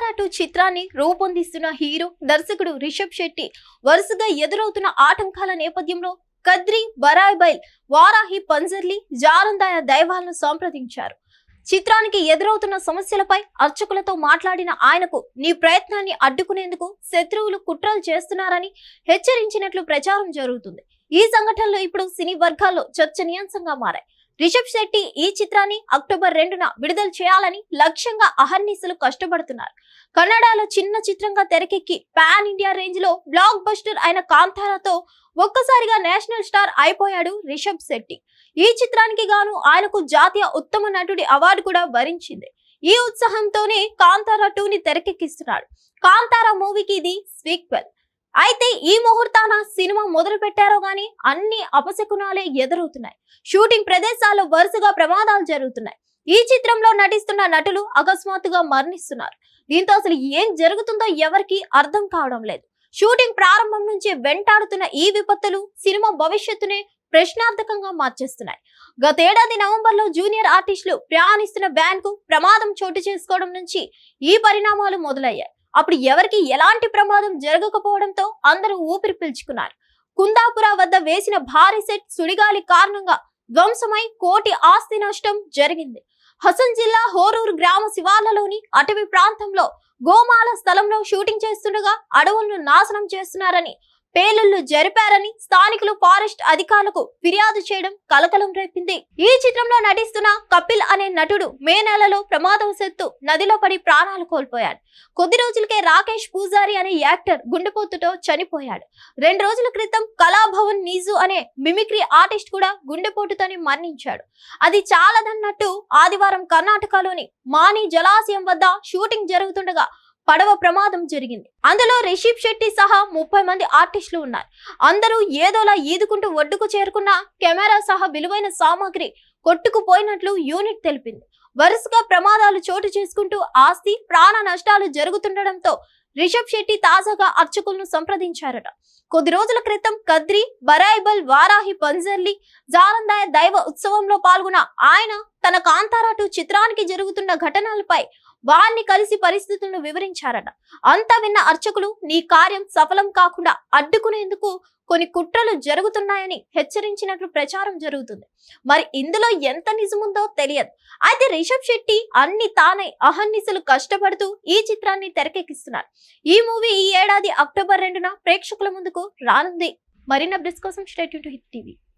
సితారా two చిత్రాన్ని రూపొందిస్తున్న hero దర్శకుడు రిషబ్ శెట్టి వరుసగా ఎదురవుతున్న ఆటంకాల నేపథ్యంలో కద్రి బరాయ్బైల్ వారాహి పంజర్లి జారందాయ దైవాలను సంప్రదించారు. చిత్రానికి ఎదురవుతున్న సమస్యలపై అర్చకులతో మాట్లాడిన ఆయనకు నీ ప్రయత్నాన్ని అడ్డుకునేందుకు శత్రువులు కుట్రలు చేస్తున్నారని హెచ్చరించినట్లు ప్రచారం జరుగుతుంది. ఈ సంఘటనలు ఇప్పుడు సినీ వర్గాల్లో చర్చనీయాంశంగా మారాయి. రిషబ్ శెట్టి ఈ చిత్రాన్ని అక్టోబర్ రెండున విడుదల చేయాలని లక్ష్యంగా అహర్నిశలు కష్టపడుతున్నారు. కన్నడలో చిన్న చిత్రంగా తెరకెక్కి పాన్ ఇండియా రేంజ్లో బ్లాక్ బస్టర్ అయిన కాంతారాతో ఒక్కసారిగా నేషనల్ స్టార్ అయిపోయాడు రిషబ్ శెట్టి. ఈ చిత్రానికి గాను ఆయనకు జాతీయ ఉత్తమ నటుడి అవార్డు కూడా వరించింది. ఈ ఉత్సాహంతోనే కాంతారా టూని తెరకెక్కిస్తున్నాడు. కాంతారా మూవీకి ఇది స్వీక్వెల్ అయితే ఈ ముహూర్తాన సినిమా మొదలు పెట్టారో గాని అన్ని అపశకునాలే ఎదురవుతున్నాయి. షూటింగ్ ప్రదేశాల్లో వరుసగా ప్రమాదాలు జరుగుతున్నాయి. ఈ చిత్రంలో నటిస్తున్న నటులు అకస్మాత్తుగా మరణిస్తున్నారు. దీంతో అసలు ఏం జరుగుతుందో ఎవరికి అర్థం కావడం లేదు. షూటింగ్ ప్రారంభం నుంచి వెంటాడుతున్న ఈ విపత్తులు సినిమా భవిష్యత్తునే ప్రశ్నార్థకంగా మార్చేస్తున్నాయి. గతేడాది నవంబర్లో జూనియర్ ఆర్టిస్టులు ప్రయాణిస్తున్న వ్యాన్కు ప్రమాదం చోటు చేసుకోవడం నుంచి ఈ పరిణామాలు మొదలయ్యాయి. అప్పుడు ఎవరికి ఎలాంటి ప్రమాదం జరగకపోవడంతో అందరూ ఊపిరి పీల్చుకున్నారు. కుందాపుర వద్ద వేసిన భారీ సెట్ సుడిగాలి కారణంగా ధ్వంసమై కోటి ఆస్తి నష్టం జరిగింది. హసన్ జిల్లా హోరూరు గ్రామ శివార్లలోని అటవీ ప్రాంతంలో గోమాల స్థలంలో షూటింగ్ చేస్తుండగా అడవులను నాశనం చేస్తున్నారని పేలుళ్ళు జరిపారని స్థానికులు ఫారెస్ట్ అధికారులకు ఫిర్యాదు చేయడం కలకలం రేపింది. ఈ చిత్రంలో నటిస్తున్న కపిల్ అనే నటుడు మే నెలలో ప్రమాదవశత్తు నదిలో పడి ప్రాణాలు కోల్పోయాడు. కొద్ది రోజులకే రాకేష్ పూజారి అనే యాక్టర్ గుండెపోతుతో చనిపోయాడు. రెండు రోజుల క్రితం కళాభవన్ నీజు అనే మిమిక్రీ ఆర్టిస్ట్ కూడా గుండెపోటుతోనే మరణించాడు. అది చాలదన్నట్టు ఆదివారం కర్ణాటకలోని మాని జలాశయం వద్ద షూటింగ్ జరుగుతుండగా పడవ ప్రమాదం జరిగింది. అందులో రిషిబ్ శెట్టి సహా ముప్పై మంది ఆర్టిస్టులు ఉన్నారు. అందరూ ఏదోలా ఈదుకుంటూ ఒడ్డుకు చేరుకున్న కెమెరా సహా విలువైన సామాగ్రి కొట్టుకుపోయినట్లు యూనిట్ తెలిపింది. వరుసగా ప్రమాదాలు చోటు చేసుకుంటూ ఆస్తి ప్రాణ నష్టాలు జరుగుతుండడంతో రిషబ్ శెట్టి తాజాగా అర్చకులను సంప్రదించారట. కొద్ది రోజుల క్రితం కద్రి బరాయిబల్ వారాహి పంజర్లి జారందాయ దైవ ఉత్సవంలో పాల్గొన్న ఆయన తన కాంతారాటు చిత్రానికి జరుగుతున్న ఘటనలపై వారిని కలిసి పరిస్థితులను వివరించారట. అంతా విన్న అర్చకులు నీ కార్యం సఫలం కాకుండా అడ్డుకునేందుకు కొన్ని కుట్రలు జరుగుతున్నాయని హెచ్చరించినట్లు ప్రచారం జరుగుతుంది. మరి ఇందులో ఎంత నిజముందో తెలియదు. అయితే రిషబ్ శెట్టి అన్ని తానై అహర్నిశలు కష్టపడుతూ ఈ చిత్రాన్ని తెరకెక్కిస్తున్నారు. ఈ మూవీ ఈ ఏడాది అక్టోబర్ రెండున ప్రేక్షకుల ముందుకు రానుంది. మరిన్న బ్రిస్ కోసం stay tuned to hit TV.